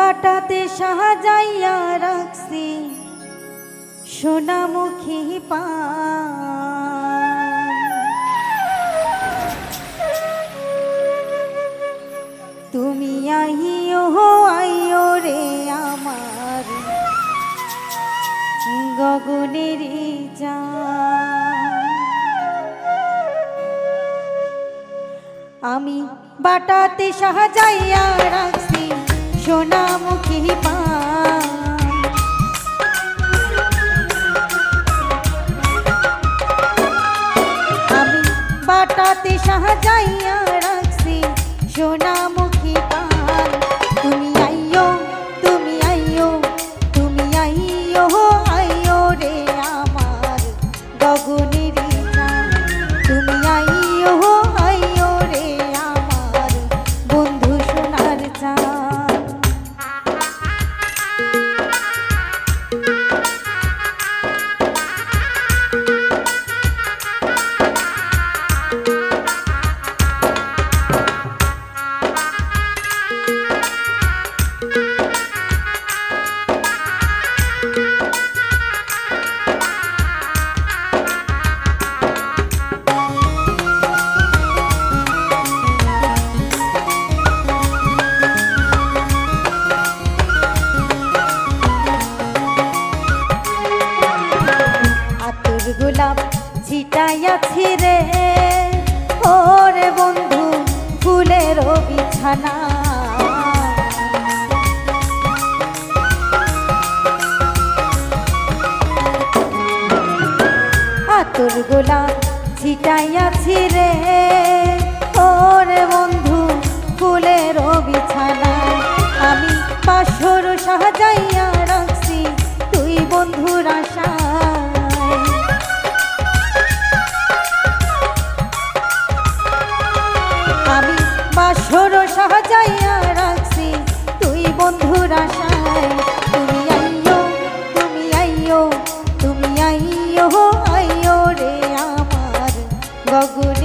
বাটাতে সাহাযাইয়া রাখছি সোনামুখী পা তুমি আইও আইও রে আমার গগনের আমি বাটাতে সাহাযাইয়া রাখছি সোনামুখী পা আমি বাটাতে সাহাযাইয়া গোলাপ ছিটাইয়াছি রে। ওরে বন্ধু, ফুলের বিছানা। আতর গোলাপ ছিটাইয়াছি রে। ওরে বন্ধু, ফুলের বিছানা। আমি পাশর সাজাইয়া রাখছি, তুই বন্ধুর আশায় গগনের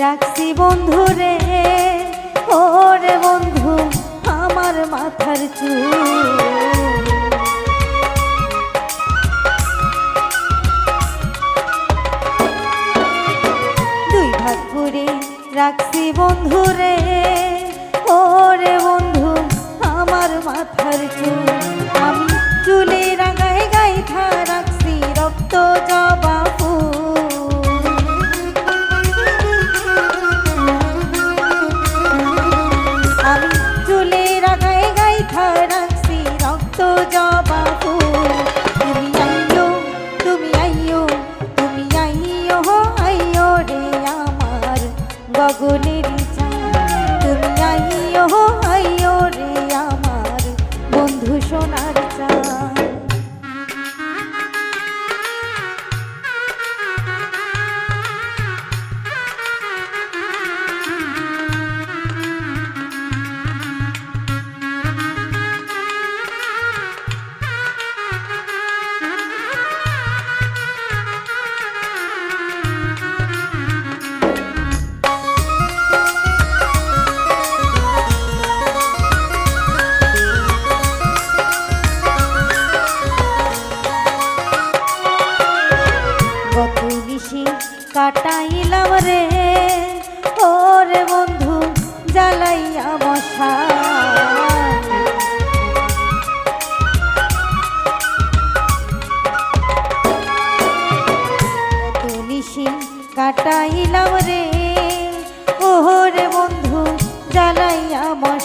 রাখছি বন্ধু রে, ওরে বন্ধু, আমার মাথার চুল। রাখছি বন্ধু রে, ওরে বন্ধু, আমার মাথার চুল। আমি চুলে রাগায় গাইথা রাখছি, রক্ত জবা গগনের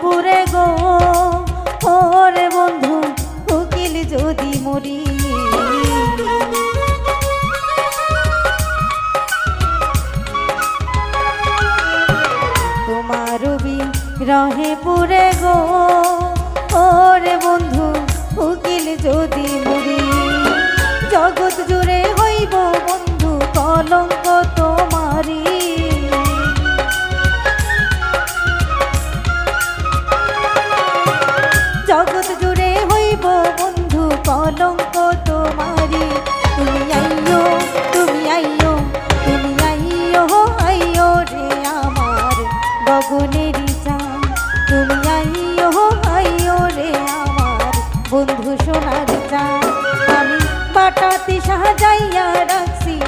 পুরে গো। ওরে বন্ধু উকিল যদি মরি। তোমার বি রহে পুরে গো। ওরে বন্ধু উকিল যদি মরি। জগৎ জুড়ে হইব বন্ধু কলঙ্ক তোমার।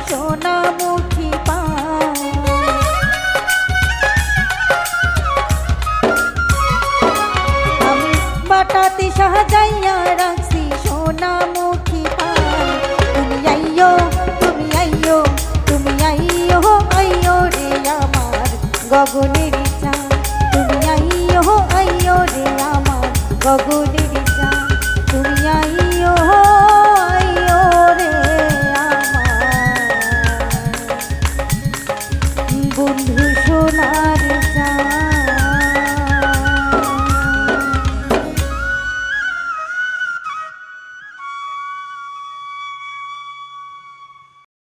রাখছি সোনামুখী